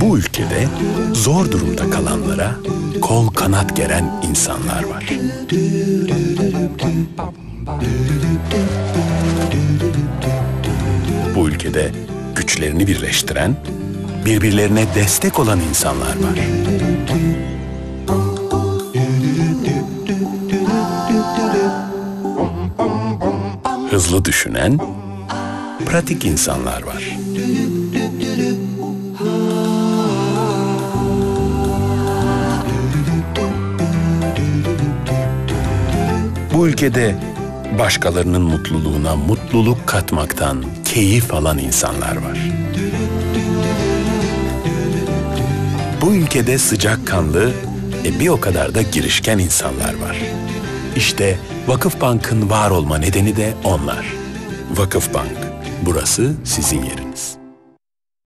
Bu ülkede zor durumda kalanlara kol kanat geren insanlar var. Bu ülkede güçlerini birleştiren, birbirlerine destek olan insanlar var. Hızlı düşünen, pratik insanlar var. Bu ülkede başkalarının mutluluğuna mutluluk katmaktan keyif alan insanlar var. Bu ülkede sıcakkanlı e bir o kadar da girişken insanlar var. İşte Vakıfbank'ın var olma nedeni de onlar. Vakıfbank, burası sizin yeriniz.